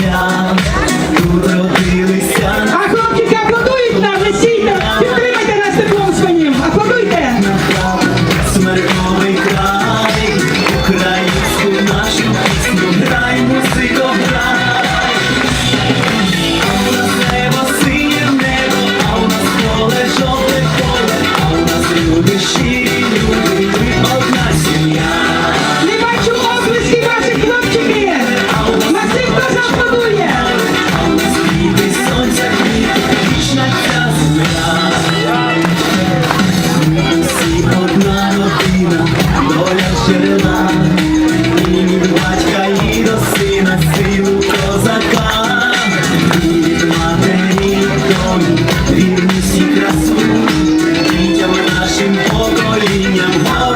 Yeah. щирина, і батька і до сина силу козака, матері дому, вірність і красу, дітям нашим поколінням.